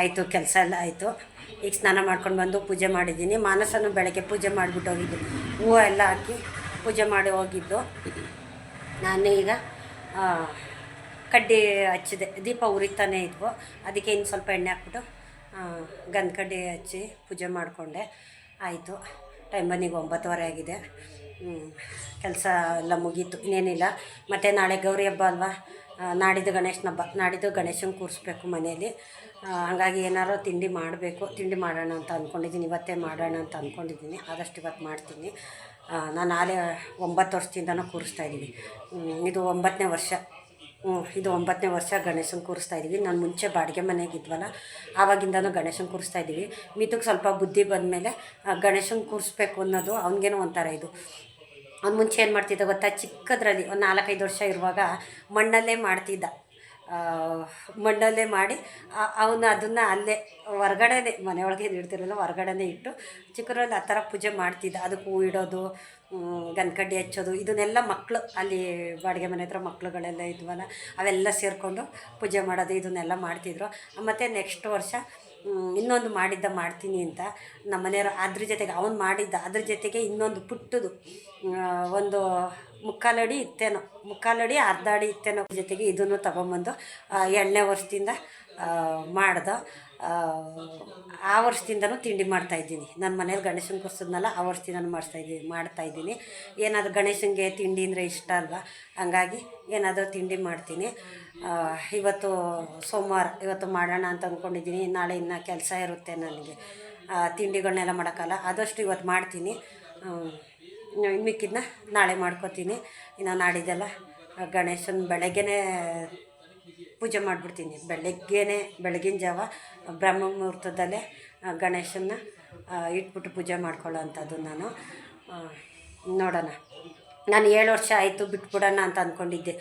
ಆಯಿತು, ಕೆಲಸ ಎಲ್ಲ ಆಯಿತು. ಈಗ ಸ್ನಾನ ಮಾಡ್ಕೊಂಡು ಬಂದು ಪೂಜೆ ಮಾಡಿದ್ದೀನಿ. ಮಾನಸನು ಬೆಳಗ್ಗೆ ಪೂಜೆ ಮಾಡಿಬಿಟ್ಟು ಹೋಗಿದ್ದು. ಹೂವು ಎಲ್ಲ ಹಾಕಿ ಪೂಜೆ ಮಾಡಿ ಹೋಗಿದ್ದು. ನಾನು ಈಗ ಕಡ್ಡಿ ಹಚ್ಚಿದೆ. ದೀಪ ಉರಿತಾನೆ ಇದ್ವು. ಅದಕ್ಕೆ ಇನ್ನು ಸ್ವಲ್ಪ ಎಣ್ಣೆ ಹಾಕ್ಬಿಟ್ಟು ಗಂಧ ಕಡ್ಡಿ ಹಚ್ಚಿ ಪೂಜೆ ಮಾಡಿಕೊಂಡೆ. ಆಯಿತು. ಟೈಮ್ ಬನ್ನಿಗೆ ಒಂಬತ್ತುವರೆ ಆಗಿದೆ. ಕೆಲಸ ಎಲ್ಲ ಮುಗೀತು. ಇನ್ನೇನಿಲ್ಲ. ಮತ್ತು ನಾಳೆ ಗೌರಿ ಹಬ್ಬ ಅಲ್ವಾ? ನಾಡಿದ್ದು ಗಣೇಶನ ಹಬ್ಬ ನಾಡಿದ್ದು ಗಣೇಶನ ಕೂರಿಸ್ಬೇಕು ಮನೆಯಲ್ಲಿ. ಹಾಗಾಗಿ ಏನಾರೋ ತಿಂಡಿ ಮಾಡಬೇಕು. ತಿಂಡಿ ಮಾಡೋಣ ಅಂತ ಅಂದ್ಕೊಂಡಿದ್ದೀನಿ ಇವತ್ತೇ ಮಾಡೋಣ ಅಂತ ಅಂದ್ಕೊಂಡಿದ್ದೀನಿ ಆದಷ್ಟು ಇವತ್ತು ಮಾಡ್ತೀನಿ. ನಾನು ಆಲೇ ಒಂಬತ್ತು ವರ್ಷದಿಂದನೂ ಕೂರಿಸ್ತಾ ಇದ್ದೀನಿ. ಇದು ಒಂಬತ್ತನೇ ವರ್ಷ. ಇದು ಒಂಬತ್ತನೇ ವರ್ಷ ಗಣೇಶನ ಕೂರಿಸ್ತಾ ಇದ್ದೀವಿ. ನಾನು ಮುಂಚೆ ಬಾಡಿಗೆ ಮನೆಗಿದ್ವಲ್ಲ ಆವಾಗಿಂದನೂ ಗಣೇಶನ ಕೂರಿಸ್ತಾ ಇದ್ದೀವಿ. ಮಿತಕ್ಕೆ ಸ್ವಲ್ಪ ಬುದ್ಧಿ ಬಂದಮೇಲೆ ಗಣೇಶನ ಕೂರಿಸ್ಬೇಕು ಅನ್ನೋದು ಅವನಿಗೇನೋ ಒಂಥರ ಇದು. ಅವ್ನು ಮುಂಚೆ ಏನು ಮಾಡ್ತಿದ್ದ ಗೊತ್ತಾ? ಚಿಕ್ಕದ್ರಲ್ಲಿ ಒಂದು ನಾಲ್ಕೈದು ವರ್ಷ ಇರುವಾಗ ಮಣ್ಣಲ್ಲೇ ಮಾಡ್ತಿದ್ದ. ಮಣ್ಣಲ್ಲೇ ಮಾಡಿ ಅವನು ಅದನ್ನು ಅಲ್ಲೇ ಹೊರ್ಗಡೆನೆ, ಮನೆಯೊಳಗೆ ಇಡ್ತಿರಲ್ಲ ಹೊರ್ಗಡೆನೇ ಇಟ್ಟು ಚಿಕ್ಕರಲ್ಲಿ ಆ ಥರ ಪೂಜೆ ಮಾಡ್ತಿದ್ದ. ಅದಕ್ಕೆ ಹೂ ಇಡೋದು ಗನ್ಕಡ್ಡಿ ಹಚ್ಚೋದು, ಇದನ್ನೆಲ್ಲ ಮಕ್ಕಳು ಅಲ್ಲಿ ಬಾಡಿಗೆ ಮನೆ ಹತ್ರ ಮಕ್ಕಳುಗಳೆಲ್ಲ ಇದ್ವಲ್ಲ, ಅವೆಲ್ಲ ಸೇರಿಕೊಂಡು ಪೂಜೆ ಮಾಡೋದು, ಇದನ್ನೆಲ್ಲ ಮಾಡ್ತಿದ್ರು. ಮತ್ತು ನೆಕ್ಸ್ಟ್ ವರ್ಷ ಇನ್ನೊಂದು ಮಾಡಿದ್ದ ಮಾಡ್ತೀನಿ ಅಂತ ನಮ್ಮ ಮನೆಯವರು ಅದ್ರ ಜೊತೆಗೆ ಅವನು ಮಾಡಿದ್ದ ಅದ್ರ ಜೊತೆಗೆ ಇನ್ನೊಂದು ಪುಟ್ಟದು ಒಂದು ಮುಕ್ಕಾಲಡಿ ಇತ್ತೇನೋ, ಮುಕ್ಕಾಲಡಿ ಅರ್ಧ ಅಡಿ ಇತ್ತೇನೋ ಜೊತೆಗೆ ಇದನ್ನು ತಗೊಂಬಂದು ಎರಡನೇ ವರ್ಷದಿಂದ ಮಾಡ್ದೆ. ಆ ವರ್ಷದಿಂದನೂ ತಿಂಡಿ ಮಾಡ್ತಾಯಿದ್ದೀನಿ ನನ್ನ ಮನೇಲಿ ಗಣೇಶನ ಕೂರಿಸಿದ್ನಲ್ಲ ಆ ವರ್ಷದಿಂದನೂ ಮಾಡ್ತಾ ಮಾಡ್ತಾಯಿದ್ದೀನಿ ಏನಾದರೂ ಗಣೇಶನಿಗೆ ತಿಂಡಿ ಅಂದರೆ ಇಷ್ಟ ಅಲ್ವಾ? ಹಂಗಾಗಿ ಏನಾದರೂ ತಿಂಡಿ ಮಾಡ್ತೀನಿ. ಇವತ್ತು ಸೋಮವಾರ, ಇವತ್ತು ಮಾಡೋಣ ಅಂತ ಅಂದ್ಕೊಂಡಿದ್ದೀನಿ ನಾಳೆ ಇನ್ನು ಕೆಲಸ ಇರುತ್ತೆ ನನಗೆ. ತಿಂಡಿಗಳನ್ನೆಲ್ಲ ಮಾಡೋಕ್ಕಲ್ಲ. ಆದಷ್ಟು ಇವತ್ತು ಮಾಡ್ತೀನಿ. ಮಿಕ್ಕಿದ್ನ ನಾಳೆ ಮಾಡ್ಕೊತೀನಿ. ಇನ್ನು ನಾಡಿದ್ದೆಲ್ಲ ಗಣೇಶನ ಬೆಳಗ್ಗೆನೇ ಪೂಜೆ ಮಾಡಿಬಿಡ್ತೀನಿ. ಬೆಳಗ್ಗೆನೇ, ಬೆಳಗಿನ ಜಾವ ಬ್ರಹ್ಮ ಮುಹೂರ್ತದಲ್ಲೇ ಗಣೇಶನ್ನ ಇಟ್ಬಿಟ್ಟು ಪೂಜೆ ಮಾಡ್ಕೊಳ್ಳೋ ಅಂಥದ್ದು ನಾನು ನೋಡೋಣ. ನಾನು ಏಳು ವರ್ಷ ಆಯಿತು ಬಿಟ್ಬಿಡೋಣ ಅಂತ ಅಂದ್ಕೊಂಡಿದ್ದೆ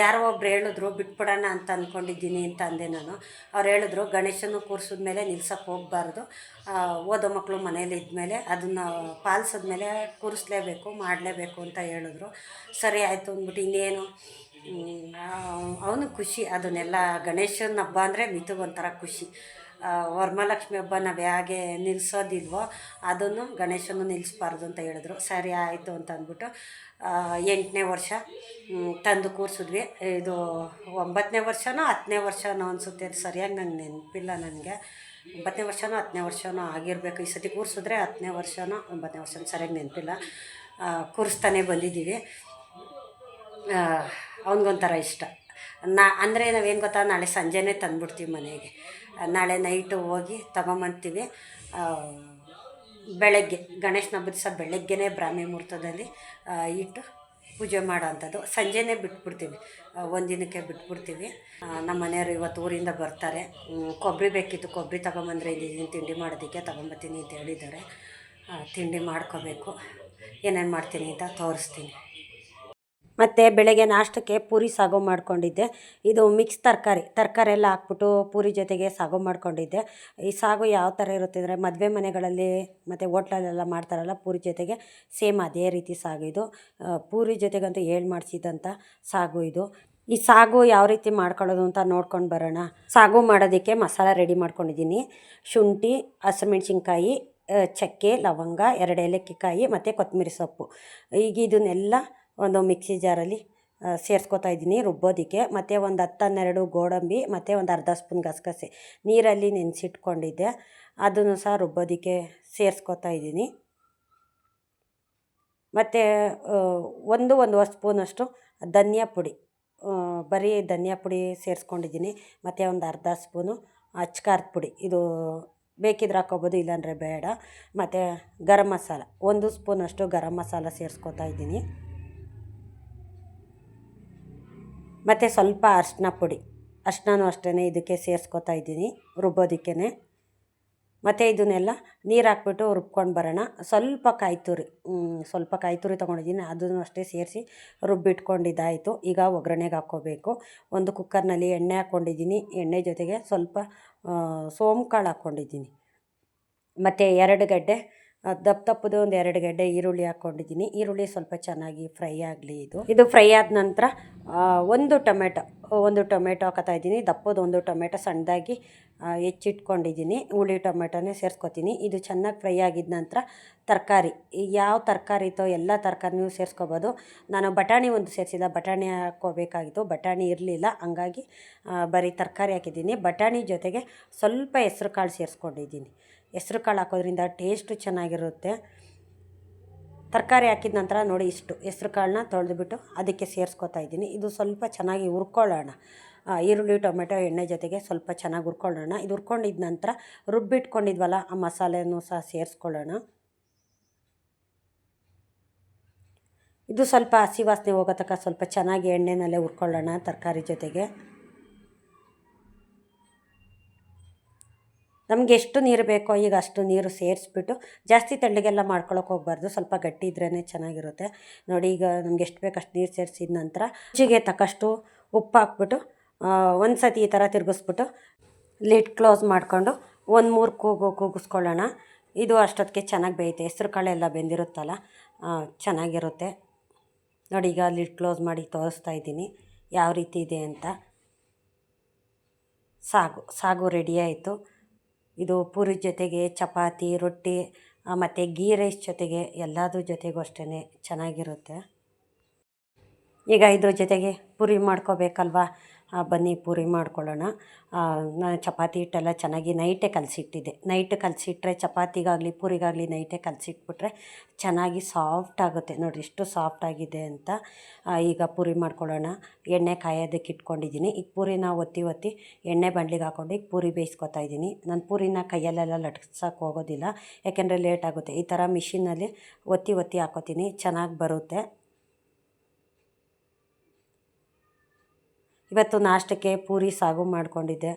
ಯಾರೋ ಒಬ್ರು ಹೇಳಿದ್ರು, ಬಿಟ್ಬಿಡೋಣ ಅಂತ ಅಂದ್ಕೊಂಡಿದ್ದೀನಿ ಅಂತ ಅಂದೆ ನಾನು. ಅವ್ರು ಹೇಳಿದ್ರು ಗಣೇಶನ ಕೂರಿಸಿದ ಮೇಲೆ ನಿಲ್ಸಕ್ಕೆ ಹೋಗಬಾರ್ದು. ಓದೋ ಮಕ್ಕಳು ಮನೇಲಿ ಇದ್ಮೇಲೆ ಅದನ್ನು ಪಾಲಿಸಿದ್ಮೇಲೆ ಕೂರಿಸ್ಲೇಬೇಕು, ಮಾಡಲೇಬೇಕು ಅಂತ ಹೇಳಿದ್ರು. ಸರಿ ಆಯಿತು ಅಂದ್ಬಿಟ್ಟು ಇನ್ನೇನು ಅವನು ಖುಷಿ. ಅದನ್ನೆಲ್ಲ ಗಣೇಶನ ಹಬ್ಬ ಅಂದರೆ ಮಿತುಗೊಂಥರ ಖುಷಿ. ವರಮಹಾಲಕ್ಷ್ಮಿ ಹಬ್ಬ ನಾವು ಹೇಗೆ ನಿಲ್ಲಿಸೋದಿಲ್ವೋ ಅದನ್ನು ಗಣೇಶನು ನಿಲ್ಲಿಸ್ಬಾರ್ದು ಅಂತ ಹೇಳಿದ್ರು. ಸರಿ ಆಯಿತು ಅಂತ ಅಂದ್ಬಿಟ್ಟು ಎಂಟನೇ ವರ್ಷ ತಂದು ಕೂರಿಸಿದ್ವಿ. ಇದು ಒಂಬತ್ತನೇ ವರ್ಷನೋ ಹತ್ತನೇ ವರ್ಷನೋ ಅನಿಸುತ್ತೆ. ಅದು ಸರಿಯಾಗಿ ನಂಗೆ ನೆನಪಿಲ್ಲ ನನಗೆ. ಒಂಬತ್ತನೇ ವರ್ಷನೋ ಹತ್ತನೇ ವರ್ಷನೋ ಆಗಿರಬೇಕು. ಈ ಸತಿ ಕೂರಿಸಿದ್ರೆ ಹತ್ತನೇ ವರ್ಷನೋ ಒಂಬತ್ತನೇ ವರ್ಷನೋ ಸರಿಯಾಗಿ ನೆನಪಿಲ್ಲ. ಕೂರಿಸ್ತಾನೆ ಬಂದಿದ್ದೀವಿ. ಅವನಿಗೊಂಥರ ಇಷ್ಟ. ನಾ, ಅಂದರೆ ನಾವೇನು ಗೊತ್ತಾ, ನಾಳೆ ಸಂಜೆನೇ ತಂದುಬಿಡ್ತೀವಿ ಮನೆಗೆ. ನಾಳೆ ನೈಟು ಹೋಗಿ ತಗೊಂಬಂತೀವಿ ಬೆಳಗ್ಗೆ ಗಣೇಶನ ಹಬ್ಬದ ದಿವಸ ಬೆಳಗ್ಗೆನೇ ಬ್ರಾಹ್ಮಿ ಮುಹೂರ್ತದಲ್ಲಿ ಇಟ್ಟು ಪೂಜೆ ಮಾಡೋ ಅಂಥದ್ದು ಸಂಜೆನೇ ಬಿಟ್ಬಿಡ್ತೀವಿ ಒಂದಿನಕ್ಕೆ ಬಿಟ್ಬಿಡ್ತೀವಿ. ನಮ್ಮ ಮನೆಯವರು ಇವತ್ತು ಊರಿಂದ ಬರ್ತಾರೆ. ಕೊಬ್ಬರಿ ಬೇಕಿತ್ತು, ಕೊಬ್ಬರಿ ತಗೊಂಬಂದ್ರೆ ಇಲ್ಲಿ ತಿಂಡಿ ಮಾಡೋದಕ್ಕೆ ತಗೊಂಬರ್ತೀನಿ ಅಂತ ಹೇಳಿದ್ದಾರೆ. ತಿಂಡಿ ಮಾಡ್ಕೋಬೇಕು. ಏನೇನು ಮಾಡ್ತೀನಿ ಅಂತ ತೋರಿಸ್ತೀನಿ. ಮತ್ತು ಬೆಳಗ್ಗೆ ನಾಷ್ಟಕ್ಕೆ ಪೂರಿ ಸಾಗು ಮಾಡ್ಕೊಂಡಿದ್ದೆ. ಇದು ಮಿಕ್ಸ್ ತರಕಾರಿ ತರಕಾರಿ ಎಲ್ಲ ಹಾಕ್ಬಿಟ್ಟು ಪೂರಿ ಜೊತೆಗೆ ಸಾಗು ಮಾಡ್ಕೊಂಡಿದ್ದೆ. ಈ ಸಾಗು ಯಾವ ಥರ ಇರುತ್ತೆ ಅಂದರೆ ಮದುವೆ ಮನೆಗಳಲ್ಲಿ ಮತ್ತು ಹೋಟ್ಲಲ್ಲೆಲ್ಲ ಮಾಡ್ತಾರಲ್ಲ ಪೂರಿ ಜೊತೆಗೆ, ಸೇಮ್ ಅದೇ ರೀತಿ ಸಾಗು ಇದು. ಪೂರಿ ಜೊತೆಗಂತೂ ಹೇಳಿ ಮಾಡಿಸಿದಂಥ ಸಾಗು ಇದು. ಈ ಸಾಗು ಯಾವ ರೀತಿ ಮಾಡ್ಕೊಳ್ಳೋದು ಅಂತ ನೋಡ್ಕೊಂಡು ಬರೋಣ. ಸಾಗು ಮಾಡೋದಕ್ಕೆ ಮಸಾಲ ರೆಡಿ ಮಾಡ್ಕೊಂಡಿದ್ದೀನಿ. ಶುಂಠಿ, ಹಸಿಮೆಣ್ಸಿನ್ಕಾಯಿ ಚಕ್ಕೆ, ಲವಂಗ, ಎರಡು ಏಲಕ್ಕಿಕಾಯಿ ಮತ್ತು ಕೊತ್ತಂಬರಿ ಸೊಪ್ಪು. ಈಗ ಇದನ್ನೆಲ್ಲ ಒಂದು ಮಿಕ್ಸಿ ಜಾರಲ್ಲಿ ಸೇರಿಸ್ಕೊತಾ ಇದ್ದೀನಿ ರುಬ್ಬೋದಕ್ಕೆ. ಮತ್ತು ಒಂದು ಹತ್ತು ಹನ್ನೆರಡು ಗೋಡಂಬಿ, ಮತ್ತು ಒಂದು ಅರ್ಧ ಸ್ಪೂನ್ ಗಸಗಸೆ ನೀರಲ್ಲಿ ನೆನೆಸಿಟ್ಕೊಂಡಿದ್ದೆ. ಅದನ್ನು ಸಹ ರುಬ್ಬೋದಕ್ಕೆ ಸೇರಿಸ್ಕೊತಾ ಇದ್ದೀನಿ. ಮತ್ತು ಒಂದು ಒಂದೂವರೆ ಸ್ಪೂನಷ್ಟು ಧನಿಯಾ ಪುಡಿ ಬರೀ ಧನಿಯಾ ಪುಡಿ ಸೇರಿಸ್ಕೊಂಡಿದ್ದೀನಿ. ಮತ್ತು ಒಂದು ಅರ್ಧ ಸ್ಪೂನು ಅಚ್ಕಾರದ ಪುಡಿ, ಇದು ಬೇಕಿದ್ರೆ ಹಾಕ್ಕೋಬೋದು, ಇಲ್ಲಾಂದರೆ ಬೇಡ. ಮತ್ತು ಗರಂ ಮಸಾಲ, ಒಂದು ಸ್ಪೂನಷ್ಟು ಗರಂ ಮಸಾಲ ಸೇರಿಸ್ಕೊತಾ ಇದ್ದೀನಿ. ಮತ್ತು ಸ್ವಲ್ಪ ಅರಿಶಿನ ಪುಡಿ. ಅರಿಶಿನೂ ಅಷ್ಟೇ ಇದಕ್ಕೆ ಸೇರಿಸ್ಕೊತಾ ಇದ್ದೀನಿ ರುಬ್ಬೋದಕ್ಕೆ ಮತ್ತು ಇದನ್ನೆಲ್ಲ ನೀರು ಹಾಕ್ಬಿಟ್ಟು ರುಬ್ಕೊಂಡು ಬರೋಣ. ಸ್ವಲ್ಪ ಕಾಯಿ ತುರಿ ಸ್ವಲ್ಪ ಕಾಯಿ ತುರಿ ತೊಗೊಂಡಿದ್ದೀನಿ, ಅದನ್ನು ಅಷ್ಟೇ ಸೇರಿಸಿ ರುಬ್ಬಿಟ್ಕೊಂಡಿದ್ದಾಯಿತು. ಈಗ ಒಗ್ಗರಣೆಗೆ ಹಾಕ್ಕೋಬೇಕು. ಒಂದು ಕುಕ್ಕರ್ನಲ್ಲಿ ಎಣ್ಣೆ ಹಾಕ್ಕೊಂಡಿದ್ದೀನಿ, ಎಣ್ಣೆ ಜೊತೆಗೆ ಸ್ವಲ್ಪ ಸೋಂಕಾಳು ಕಾಳು ಹಾಕ್ಕೊಂಡಿದ್ದೀನಿ. ಮತ್ತು ಎರಡು ಗಡ್ಡೆ ದಪ್ಪ ತಪ್ಪದ ಒಂದು ಎರಡು ಗೆಡ್ಡೆ ಈರುಳ್ಳಿ ಹಾಕ್ಕೊಂಡಿದ್ದೀನಿ. ಈರುಳ್ಳಿ ಸ್ವಲ್ಪ ಚೆನ್ನಾಗಿ ಫ್ರೈ ಆಗಲಿ ಇದು. ಇದು ಫ್ರೈ ಆದ ನಂತರ ಒಂದು ಟೊಮೆಟೊ ಒಂದು ಟೊಮೆಟೊ ಹಾಕತ್ತಾ ಇದ್ದೀನಿ. ದಪ್ಪದ ಒಂದು ಟೊಮೆಟೊ ಸಣ್ಣದಾಗಿ ಹೆಚ್ಚಿಟ್ಕೊಂಡಿದ್ದೀನಿ. ಹುಳಿ ಟೊಮೆಟೊನೇ ಸೇರಿಸ್ಕೊತೀನಿ. ಇದು ಚೆನ್ನಾಗಿ ಫ್ರೈ ಆಗಿದ ನಂತರ ತರಕಾರಿ ಯಾವ ತರಕಾರಿ ಇತ್ತೋ ಎಲ್ಲ ತರಕಾರಿನೂ ಸೇರಿಸ್ಕೋಬೋದು. ನಾನು ಬಟಾಣಿ ಒಂದು ಸೇರಿಸಿದ ಬಟಾಣಿ ಹಾಕ್ಕೋಬೇಕಾಗಿತ್ತು. ಬಟಾಣಿ ಇರಲಿಲ್ಲ, ಹಂಗಾಗಿ ಬರೀ ತರಕಾರಿ ಹಾಕಿದ್ದೀನಿ. ಬಟಾಣಿ ಜೊತೆಗೆ ಸ್ವಲ್ಪ ಹೆಸ್ರು ಕಾಳು ಸೇರಿಸ್ಕೊಂಡಿದ್ದೀನಿ. ಹೆಸ್ರು ಕಾಳು ಹಾಕೋದ್ರಿಂದ ಟೇಸ್ಟು ಚೆನ್ನಾಗಿರುತ್ತೆ. ತರಕಾರಿ ಹಾಕಿದ ನಂತರ ನೋಡಿ ಇಷ್ಟು ಹೆಸ್ರು ಕಾಳನ್ನ ತೊಳೆದುಬಿಟ್ಟು ಅದಕ್ಕೆ ಸೇರಿಸ್ಕೊತಾ ಇದ್ದೀನಿ. ಇದು ಸ್ವಲ್ಪ ಚೆನ್ನಾಗಿ ಹುರ್ಕೊಳ್ಳೋಣ. ಈರುಳ್ಳಿ, ಟೊಮೆಟೊ, ಎಣ್ಣೆ ಜೊತೆಗೆ ಸ್ವಲ್ಪ ಚೆನ್ನಾಗಿ ಹುರ್ಕೊಳ್ಳೋಣ. ಇದು ಹುರ್ಕೊಂಡಿದ ನಂತರ ರುಬ್ಬಿಟ್ಕೊಂಡಿದ್ವಲ್ಲ, ಆ ಮಸಾಲೆನೂ ಸಹ ಸೇರಿಸ್ಕೊಳ್ಳೋಣ. ಇದು ಸ್ವಲ್ಪ ಹಸಿ ವಾಸನೆ ಹೋಗೋ ತನಕ ಸ್ವಲ್ಪ ಚೆನ್ನಾಗಿ ಎಣ್ಣೆನಲ್ಲೇ ಹುರ್ಕೊಳ್ಳೋಣ ತರಕಾರಿ ಜೊತೆಗೆ. ನಮಗೆ ಎಷ್ಟು ನೀರು ಬೇಕೋ ಈಗ ಅಷ್ಟು ನೀರು ಸೇರಿಸ್ಬಿಟ್ಟು ಜಾಸ್ತಿ ತಳ್ಳಿಗೆಲ್ಲ ಮಾಡ್ಕೊಳಕ್ಕೆ ಹೋಗ್ಬಾರ್ದು. ಸ್ವಲ್ಪ ಗಟ್ಟಿ ಇದ್ರೇ ಚೆನ್ನಾಗಿರುತ್ತೆ. ನೋಡಿ ಈಗ ನಮ್ಗೆ ಎಷ್ಟು ಬೇಕು ಅಷ್ಟು ನೀರು ಸೇರಿಸಿದ ನಂತರ ರುಚಿಗೆ ತಕ್ಕಷ್ಟು ಉಪ್ಪು ಹಾಕ್ಬಿಟ್ಟು ಒಂದು ಸತಿ ಈ ಥರ ತಿರುಗಿಸ್ಬಿಟ್ಟು ಲಿಡ್ ಕ್ಲೋಸ್ ಮಾಡಿಕೊಂಡು ಒಂದು ಮೂರು ಕೂಗು ಕೂಗಿಸ್ಕೊಳ್ಳೋಣ. ಇದು ಅಷ್ಟೊತ್ತಿಗೆ ಚೆನ್ನಾಗಿ ಬೇಯುತ್ತೆ ಹೆಸ್ರು ಕಾಳೆಲ್ಲ ಬೆಂದಿರುತ್ತಲ್ಲ ಚೆನ್ನಾಗಿರುತ್ತೆ. ನೋಡಿ ಈಗ ಲಿಡ್ ಕ್ಲೋಸ್ ಮಾಡಿ ತೋರಿಸ್ತಾ ಇದ್ದೀನಿ ಯಾವ ರೀತಿ ಇದೆ ಅಂತ. ಸಾಗು ಸಾಗು ರೆಡಿ ಆಯಿತು. ಇದು ಪೂರಿ ಜೊತೆಗೆ ಚಪಾತಿ, ರೊಟ್ಟಿ ಮತ್ತು ಗೀ ರೈಸ್ ಜೊತೆಗೆ ಎಲ್ಲದ್ರ ಜೊತೆಗೂ ಅಷ್ಟೇ ಚೆನ್ನಾಗಿರುತ್ತೆ. ಈಗ ಇದ್ರ ಜೊತೆಗೆ ಪೂರಿ ಮಾಡ್ಕೋಬೇಕಲ್ವಾ? ಬನ್ನಿ ಪೂರಿ ಮಾಡ್ಕೊಳ್ಳೋಣ. ನಾನು ಚಪಾತಿ ಹಿಟ್ಟೆಲ್ಲ ಚೆನ್ನಾಗಿ ನೈಟೇ ಕಲಸಿಟ್ಟಿದ್ದೆ. ನೈಟ್ ಕಲಸಿಟ್ರೆ ಚಪಾತಿಗಾಗಲಿ, ಪೂರಿಗಾಗಲಿ ನೈಟೇ ಕಲಸಿಟ್ಬಿಟ್ರೆ ಚೆನ್ನಾಗಿ ಸಾಫ್ಟ್ ಆಗುತ್ತೆ. ನೋಡಿರಿ ಎಷ್ಟು ಸಾಫ್ಟ್ ಆಗಿದೆ ಅಂತ ಈಗ ಪೂರಿ ಮಾಡ್ಕೊಳ್ಳೋಣ. ಎಣ್ಣೆ ಕಾಯೋದಕ್ಕೆ ಇಟ್ಕೊಂಡಿದ್ದೀನಿ. ಈಗ ಪೂರಿನ ಒತ್ತಿ ಒತ್ತಿ ಎಣ್ಣೆ ಬಂಡ್ಲಿಗೆ ಹಾಕ್ಕೊಂಡು ಈಗ ಪೂರಿ ಬೇಯಿಸ್ಕೊತಾ ಇದ್ದೀನಿ. ನಾನು ಪೂರಿನ ಕೈಯಲ್ಲೆಲ್ಲ ಲಟ್ಸೋಕೆ ಹೋಗೋದಿಲ್ಲ. ಯಾಕೆಂದರೆ ಲೇಟ್ ಆಗುತ್ತೆ. ಈ ಥರ ಮಿಷಿನಲ್ಲಿ ಒತ್ತಿ ಒತ್ತಿ ಹಾಕೋತೀನಿ. ಚೆನ್ನಾಗಿ ಬರುತ್ತೆ. ಇವತ್ತು ನಾಷ್ಟಕ್ಕೆ ಪೂರಿ ಸಾಗು ಮಾಡ್ಕೊಂಡಿದ್ದೆ.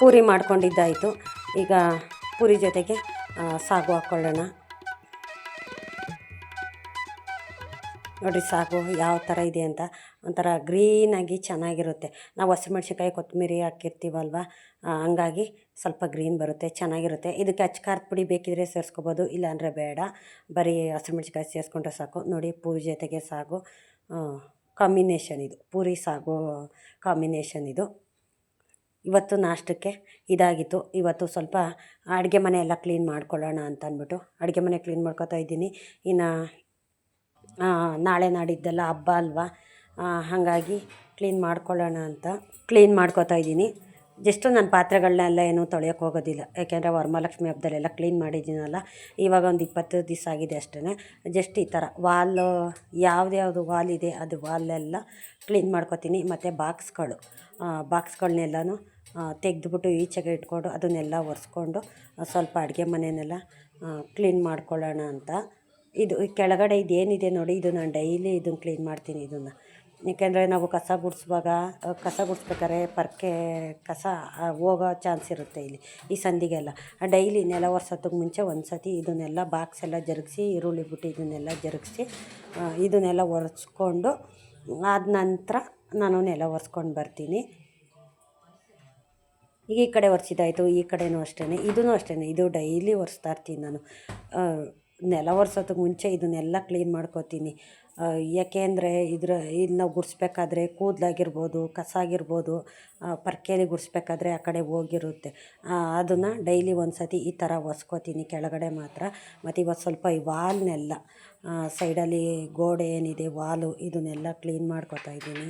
ಪೂರಿ ಮಾಡ್ಕೊಂಡಿದ್ದಾಯಿತು. ಈಗ ಪೂರಿ ಜೊತೆಗೆ ಸಾಗು ಹಾಕ್ಕೊಳ್ಳೋಣ ನೋಡಿ ಸಾಗು ಯಾವ ಥರ ಇದೆ ಅಂತ. ಒಂಥರ ಗ್ರೀನಾಗಿ ಚೆನ್ನಾಗಿರುತ್ತೆ. ನಾವು ಹಸಿಮೆಣ್ಸಿನ್ಕಾಯಿ, ಕೊತ್ತಂಬರಿ ಹಾಕಿರ್ತೀವಲ್ವ? ಹಂಗಾಗಿ ಸ್ವಲ್ಪ ಗ್ರೀನ್ ಬರುತ್ತೆ, ಚೆನ್ನಾಗಿರುತ್ತೆ. ಇದಕ್ಕೆ ಹಚ್ಚ ಖಾರದ ಪುಡಿ ಬೇಕಿದ್ರೆ ಸೇರಿಸ್ಕೋಬೋದು, ಇಲ್ಲಾಂದರೆ ಬೇಡ. ಬರೀ ಹಸಿಮೆಣ್ಸಿನ್ಕಾಯಿ ಸೇರಿಸ್ಕೊಂಡ್ರೆ ಸಾಕು. ನೋಡಿ ಪೂರಿ ಜೊತೆಗೆ ಸಾಗು. ಕಾಂಬಿನೇಷನ್ ಇದು. ಪೂರಿ, ಸಾಗು ಕಾಂಬಿನೇಷನ್ ಇದು. ಇವತ್ತು ನಾಷ್ಟಕ್ಕೆ ಇದಾಗಿತ್ತು. ಇವತ್ತು ಸ್ವಲ್ಪ ಅಡುಗೆ ಮನೆ ಎಲ್ಲ ಕ್ಲೀನ್ ಮಾಡ್ಕೊಳ್ಳೋಣ ಅಂತ ಅಂದ್ಬಿಟ್ಟು ಅಡುಗೆ ಮನೆ ಕ್ಲೀನ್ ಮಾಡ್ಕೊತಾ ಇದ್ದೀನಿ. ಇನ್ನು ನಾಳೆ ನಾಡಿದ್ದೆಲ್ಲ ಹಬ್ಬ ಅಲ್ವಾ? ಹಾಗಾಗಿ ಕ್ಲೀನ್ ಮಾಡ್ಕೊಳ್ಳೋಣ ಅಂತ ಕ್ಲೀನ್ ಮಾಡ್ಕೊತಾ ಇದ್ದೀನಿ. ಜಸ್ಟು ನಾನು ಪಾತ್ರೆಗಳನ್ನೆಲ್ಲ ಏನೂ ತೊಳೆಯೋಕೆ ಹೋಗೋದಿಲ್ಲ. ಯಾಕೆಂದರೆ ವರಮಹಾಲಕ್ಷ್ಮಿ ಹಬ್ಬದಲ್ಲೆಲ್ಲ ಕ್ಲೀನ್ ಮಾಡಿದ್ದೀನಲ್ಲ. ಇವಾಗ ಒಂದು ಇಪ್ಪತ್ತು ದಿವಸ ಆಗಿದೆ ಅಷ್ಟೇ ಜಸ್ಟ್ ಈ ಥರ ವಾಲು, ಯಾವ್ದ್ಯಾವುದು ವಾಲ್ ಇದೆ ಅದು ವಾಲೆಲ್ಲ ಕ್ಲೀನ್ ಮಾಡ್ಕೊತೀನಿ. ಮತ್ತು ಬಾಕ್ಸ್ಗಳು ಬಾಕ್ಸ್ಗಳನ್ನೆಲ್ಲನೂ ತೆಗೆದುಬಿಟ್ಟು ಈಚೆಗೆ ಇಟ್ಕೊಂಡು ಅದನ್ನೆಲ್ಲ ಒರೆಸ್ಕೊಂಡು ಸ್ವಲ್ಪ ಅಡುಗೆ ಮನೆಯನ್ನೆಲ್ಲ ಕ್ಲೀನ್ ಮಾಡ್ಕೊಳ್ಳೋಣ ಅಂತ. ಇದು ಕೆಳಗಡೆ ಇದೇನಿದೆ ನೋಡಿ, ಇದು ನಾನು ಡೈಲಿ ಇದನ್ನು ಕ್ಲೀನ್ ಮಾಡ್ತೀನಿ ಇದನ್ನು. ಏಕೆಂದರೆ ನಾವು ಕಸ ಗುಡಿಸುವಾಗ ಕಸ ಗುಡಿಸ್ಬೇಕಾದ್ರೆ ಪರ್ಕೆ ಕಸ ಹೋಗೋ ಚಾನ್ಸ್ ಇರುತ್ತೆ ಇಲ್ಲಿ, ಈ ಸಂದಿಗೆಲ್ಲ. ಡೈಲಿ ನೆಲ ಒರ್ಸೋದಕ್ಕೆ ಮುಂಚೆ ಒಂದು ಸತಿ ಇದನ್ನೆಲ್ಲ ಬಾಕ್ಸ್ ಎಲ್ಲ ಜರುಗಿಸಿ, ಈರುಳ್ಳಿ ಬಿಟ್ಟು ಇದನ್ನೆಲ್ಲ ಜರುಗಿಸಿ ಇದನ್ನೆಲ್ಲ ಒರೆಸ್ಕೊಂಡು, ಆದ ನಂತರ ನಾನು ನೆಲ ಒರೆಸ್ಕೊಂಡು ಬರ್ತೀನಿ. ಈಗ ಈ ಕಡೆ ಒರೆಸಿದಾಯಿತು ಈ ಕಡೆನೂ ಅಷ್ಟೇ ಇದೂ ಅಷ್ಟೇ ಇದು ಡೈಲಿ ಒರೆಸ್ತಾ ಇರ್ತೀನಿ ನಾನು. ನೆಲ ಒರೆಸೋದಕ್ಕೆ ಮುಂಚೆ ಇದನ್ನೆಲ್ಲ ಕ್ಲೀನ್ ಮಾಡ್ಕೋತೀನಿ. ಯಾಕೆ ಅಂದರೆ ಇದ್ರ ಇಲ್ಲಿ ನಾವು ಗುಡಿಸ್ಬೇಕಾದ್ರೆ ಕೂದಲಾಗಿರ್ಬೋದು, ಕಸ ಆಗಿರ್ಬೋದು ಪರ್ಕೇಲಿ ಗುಡಿಸ್ಬೇಕಾದ್ರೆ ಆ ಕಡೆ ಹೋಗಿರುತ್ತೆ. ಅದನ್ನು ಡೈಲಿ ಒಂದು ಸತಿ ಈ ಥರ ಒಸ್ಕೋತೀನಿ ಕೆಳಗಡೆ ಮಾತ್ರ. ಮತ್ತು ಇವತ್ತು ಸ್ವಲ್ಪ ಈ ವಾಲ್ನೆಲ್ಲ ಸೈಡಲ್ಲಿ ಗೋಡೆ ಏನಿದೆ, ವಾಲು, ಇದನ್ನೆಲ್ಲ ಕ್ಲೀನ್ ಮಾಡ್ಕೋತಾ ಇದ್ದೀನಿ.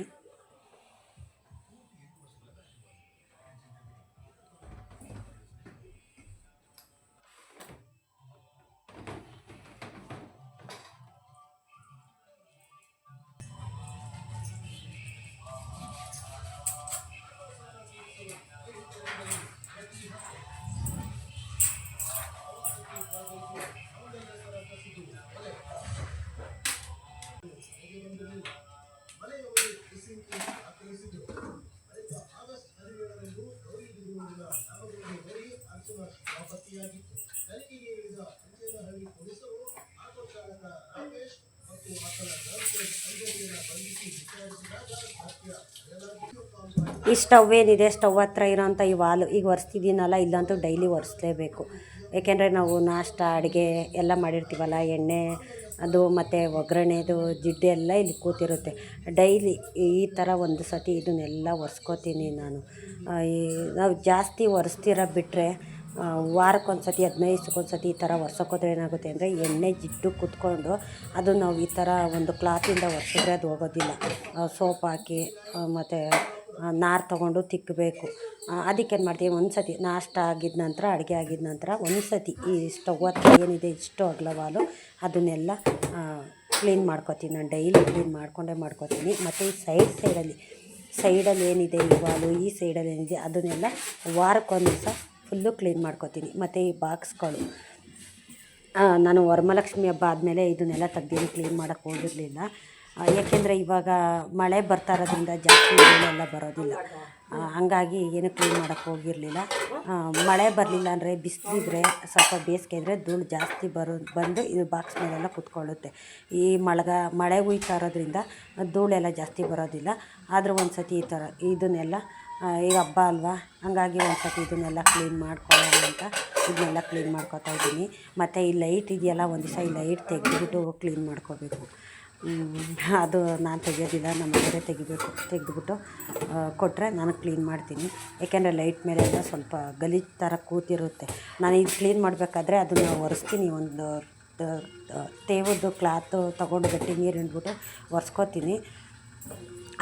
ಈ ಸ್ಟವ್ ಏನಿದೆ? ಸ್ಟವ್ ಹತ್ರ ಇರೋಂಥ ಈ ವಾಲು ಈಗ ಒರೆಸ್ತಿದ್ದೀನಲ್ಲ, ಇಲ್ಲಂತೂ ಡೈಲಿ ಒರೆಸ್ಲೇಬೇಕು. ಏಕೆಂದರೆ ನಾವು ನಾಷ್ಟ, ಅಡುಗೆ ಎಲ್ಲ ಮಾಡಿರ್ತೀವಲ್ಲ, ಎಣ್ಣೆ ಅದು ಮತ್ತು ಒಗ್ಗರಣೆದು, ಜಿಡ್ಡು ಎಲ್ಲ ಇಲ್ಲಿ ಕೂತಿರುತ್ತೆ. ಡೈಲಿ ಈ ಥರ ಒಂದು ಸತಿ ಇದನ್ನೆಲ್ಲ ಒರೆಸ್ಕೋತೀನಿ ನಾನು. ನಾವು ಜಾಸ್ತಿ ಒರೆಸ್ತಿರ ಬಿಟ್ಟರೆ ವಾರಕ್ಕೊಂದು ಸತಿ, ಹದಿನೈದು ದಿವ್ಸಕ್ಕೊಂದು ಸತಿ ಈ ಥರ ಒರೆಸೋಕೋದ್ರೆ ಏನಾಗುತ್ತೆ ಅಂದರೆ ಎಣ್ಣೆ ಜಿಡ್ಡು ಕುತ್ಕೊಂಡು ಅದು ನಾವು ಈ ಥರ ಒಂದು ಕ್ಲಾತಿಂದ ಒರೆಸಿದ್ರೆ ಅದು ಹೋಗೋದಿಲ್ಲ. ಸೋಪ್ ಹಾಕಿ ಮತ್ತು ನಾರು ತೊಗೊಂಡು ತಿಕ್ಕಬೇಕು ಅದಕ್ಕೇನು ಮಾಡ್ತೀವಿ? ಒಂದು ಸತಿ ನಾಷ್ಟ ಆಗಿದ ನಂತರ, ಅಡುಗೆ ಆಗಿದ ನಂತರ ಒಂದು ಸತಿ ಈ ಸ್ಟವ್ ಏನಿದೆ ಇಷ್ಟು ಅಗಲವಾಲು ಅದನ್ನೆಲ್ಲ ಕ್ಲೀನ್ ಮಾಡ್ಕೊತೀನಿ. ನಾನು ಡೈಲಿ ಕ್ಲೀನ್ ಮಾಡಿಕೊಂಡೇ ಮಾಡ್ಕೊತೀನಿ. ಮತ್ತು ಈ ಸೈಡ್ ಸೈಡಲ್ಲಿ ಸೈಡಲ್ಲಿ ಏನಿದೆ ಈ ವಾಲು ಈ ಸೈಡಲ್ಲಿ ಏನಿದೆ ಅದನ್ನೆಲ್ಲ ವಾರಕ್ಕೊಂದು ದಿವಸ ಫುಲ್ಲು ಕ್ಲೀನ್ ಮಾಡ್ಕೊತೀನಿ. ಮತ್ತು ಈ ಬಾಕ್ಸ್ಗಳು ನಾನು ವರಮಹಾಲಕ್ಷ್ಮಿ ಹಬ್ಬ ಆದಮೇಲೆ ಇದನ್ನೆಲ್ಲ ತೆಗ್ದೀನಿ ಕ್ಲೀನ್ ಮಾಡೋಕ್ಕೆ ಹೋಗಿರಲಿಲ್ಲ. ಏಕೆಂದರೆ ಇವಾಗ ಮಳೆ ಬರ್ತಾ ಇರೋದ್ರಿಂದ ಜಾಸ್ತಿ ಮಳೆಲ್ಲ ಬರೋದಿಲ್ಲ. ಹಂಗಾಗಿ ಏನು ಕ್ಲೀನ್ ಮಾಡೋಕ್ಕೆ ಹೋಗಿರಲಿಲ್ಲ. ಮಳೆ ಬರಲಿಲ್ಲ ಅಂದರೆ ಬಿಸಿಲಿದ್ರೆ, ಸ್ವಲ್ಪ ಬೇಸಿಗೆ ಇದ್ದರೆ ಧೂಳು ಜಾಸ್ತಿ ಬರೋ, ಬಂದು ಇದು ಬಾಕ್ಸ್ ಮೇಲೆಲ್ಲ ಕುತ್ಕೊಳ್ಳುತ್ತೆ. ಈ ಮಳೆಗ, ಮಳೆ ಹುಯ್ತಾ ಇರೋದ್ರಿಂದ ಧೂಳೆಲ್ಲ ಜಾಸ್ತಿ ಬರೋದಿಲ್ಲ. ಆದರೂ ಒಂದು ಸತಿ ಈ ಥರ ಇದನ್ನೆಲ್ಲ ಈಗ ಹಬ್ಬ ಅಲ್ವಾ, ಹಂಗಾಗಿ ಒಂದು ಸತಿ ಇದನ್ನೆಲ್ಲ ಕ್ಲೀನ್ ಮಾಡ್ಕೊಳ್ಳೋಣ ಅಂತ ಇದನ್ನೆಲ್ಲ ಕ್ಲೀನ್ ಮಾಡ್ಕೊತಾ ಇದ್ದೀನಿ. ಮತ್ತು ಈ ಲೈಟ್ ಇದೆಯಲ್ಲ, ಒಂದು ದಿವಸ ಈ ಲೈಟ್ ತೆಗೆದುಬಿಟ್ಟು ಕ್ಲೀನ್ ಮಾಡ್ಕೋಬೇಕು. ಅದು ನಾನು ತೆಗಿಯೋದಿಲ್ಲ, ನಮ್ಮ ಮನೆಯವರೇ ತೆಗಿಬೇಕು, ತೆಗೆದ್ಬಿಟ್ಟು ಕೊಟ್ಟರೆ ನಾನು ಕ್ಲೀನ್ ಮಾಡ್ತೀನಿ. ಏಕೆಂದರೆ ಲೈಟ್ ಮೇಲೆ ಎಲ್ಲ ಸ್ವಲ್ಪ ಗಲೀಜು ಥರ ಕೂತಿರುತ್ತೆ. ನಾನು ಇದು ಕ್ಲೀನ್ ಮಾಡಬೇಕಾದ್ರೆ ಅದನ್ನು ಒರೆಸ್ತೀನಿ, ಒಂದು ತೇವದ್ದು ಕ್ಲಾತು ತೊಗೊಂಡು ಗಟ್ಟಿ ನೀರು ಹಿಂಡ್ಬಿಟ್ಟು ಒರೆಸ್ಕೋತೀನಿ.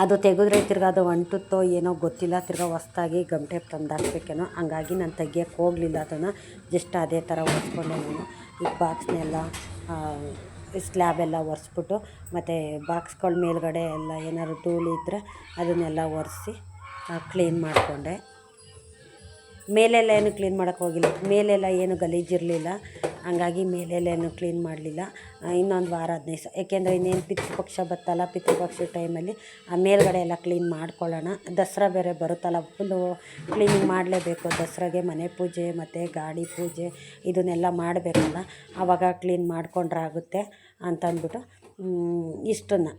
ಅದು ತೆಗೆದ್ರೆ ತಿರ್ಗಾ ಅದು ಅಂಟುತ್ತೋ ಏನೋ ಗೊತ್ತಿಲ್ಲ, ತಿರ್ಗಾ ಹೊಸ್ದಾಗಿ ಗಮಟೆ ತಂದು ಹಾಕ್ಬೇಕೇನೋ ಹಂಗಾಗಿ ನಾನು ತೆಗಿಯೋಕ್ಕೆ ಹೋಗಲಿಲ್ಲ ಅದನ್ನು. ಜಸ್ಟ್ ಅದೇ ಥರ ಒರೆಸ್ಕೊಂಡೆ ನಾನು. ಈ ಬಾಕ್ಸ್ನೆಲ್ಲ ಸ್ಲ್ಯಾಬ್ ಎಲ್ಲ ಒರೆಸ್ಬಿಟ್ಟು ಮತ್ತು ಬಾಕ್ಸ್ಗಳ ಮೇಲುಗಡೆ ಎಲ್ಲ ಏನಾದ್ರು ಧೂಳು ಇದ್ದರೆ ಅದನ್ನೆಲ್ಲ ಒರೆಸಿ ಕ್ಲೀನ್ ಮಾಡಿಕೊಂಡೆ. ಮೇಲೆಲ್ಲ ಏನು ಕ್ಲೀನ್ ಮಾಡೋಕ್ಕೆ ಹೋಗಿಲ್ಲ. ಮೇಲೆಲ್ಲ ಏನು ಗಲೀಜಿರಲಿಲ್ಲ ಹಂಗಾಗಿ ಮೇಲೆಲ್ಲ ಏನು ಕ್ಲೀನ್ ಮಾಡಲಿಲ್ಲ. ಇನ್ನೊಂದು ವಾರ ಹದಿನೈದು ದಿವಸ ಏಕೆಂದರೆ ಇನ್ನೇನು ಪಿತೃಪಕ್ಷ ಬತ್ತಲ್ಲ, ಪಿತೃಪಕ್ಷ ಟೈಮಲ್ಲಿ ಆ ಮೇಲ್ಗಡೆ ಎಲ್ಲ ಕ್ಲೀನ್ ಮಾಡ್ಕೊಳ್ಳೋಣ. ದಸರಾ ಬೇರೆ ಬರುತ್ತಲ್ಲ ಫುಲ್ಲು ಕ್ಲೀನಿಂಗ್ ಮಾಡಲೇಬೇಕು. ದಸರಾಗೆ ಮನೆ ಪೂಜೆ, ಮತ್ತು ಗಾಡಿ ಪೂಜೆ, ಇದನ್ನೆಲ್ಲ ಮಾಡಬೇಕಲ್ಲ. ಆವಾಗ ಕ್ಲೀನ್ ಮಾಡಿಕೊಂಡ್ರೆ ಆಗುತ್ತೆ ಅಂತಂದ್ಬಿಟ್ಟು ಇಷ್ಟನ್ನು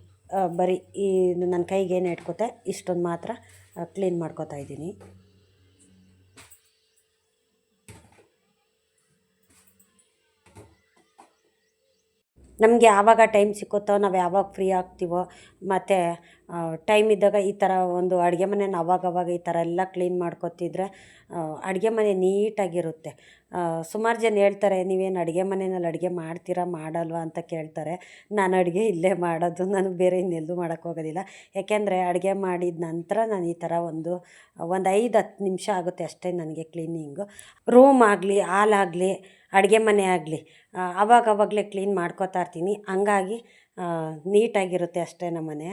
ಬರೀ ಈ ನನ್ನ ಕೈಗೆ ಏನು ಇಟ್ಕೋತೆ ಇಷ್ಟೊಂದು ಮಾತ್ರ ಕ್ಲೀನ್ ಮಾಡ್ಕೋತಾ ಇದ್ದೀನಿ. ನಮಗೆ ಯಾವಾಗ ಟೈಮ್ ಸಿಕ್ಕುತ್ತೋ, ನಾವು ಯಾವಾಗ ಫ್ರೀ ಆಗ್ತೀವೋ, ಮತ್ತು ಟೈಮ್ ಇದ್ದಾಗ ಈ ಥರ ಒಂದು ಅಡುಗೆ ಮನೆನ ಅವಾಗವಾಗ ಈ ಥರ ಎಲ್ಲ ಕ್ಲೀನ್ ಮಾಡ್ಕೊತಿದ್ರೆ ಅಡುಗೆ ಮನೆ ನೀಟಾಗಿರುತ್ತೆ. ಸುಮಾರು ಜನ ಹೇಳ್ತಾರೆ, ನೀವೇನು ಅಡುಗೆ ಮನೆಯಲ್ಲಿ ಅಡುಗೆ ಮಾಡ್ತೀರಾ, ಮಾಡಲ್ವಾ? ಅಂತ ಕೇಳ್ತಾರೆ. ನಾನು ಅಡುಗೆ ಇಲ್ಲೇ ಮಾಡೋದು, ನಾನು ಬೇರೆ ಇನ್ನೆಲ್ಲೂ ಮಾಡೋಕ್ಕೆ ಹೋಗೋದಿಲ್ಲ. ಯಾಕೆಂದರೆ ಅಡುಗೆ ಮಾಡಿದ ನಂತರ ನಾನು ಈ ಥರ ಒಂದು ಒಂದು ಐದು ಹತ್ತು ನಿಮಿಷ ಆಗುತ್ತೆ ಅಷ್ಟೇ ನನಗೆ ಕ್ಲೀನಿಂಗು ರೂಮ್ ಆಗಲಿ ಹಾಲಾಗಲಿ ಅಡುಗೆ ಮನೆ ಆಗಲಿ ಆವಾಗವಾಗಲೇ ಕ್ಲೀನ್ ಮಾಡ್ಕೋತಾ ಇರ್ತೀನಿ. ಹಂಗಾಗಿ ನೀಟಾಗಿರುತ್ತೆ ಅಷ್ಟೇ ನಮ್ಮ ಮನೆ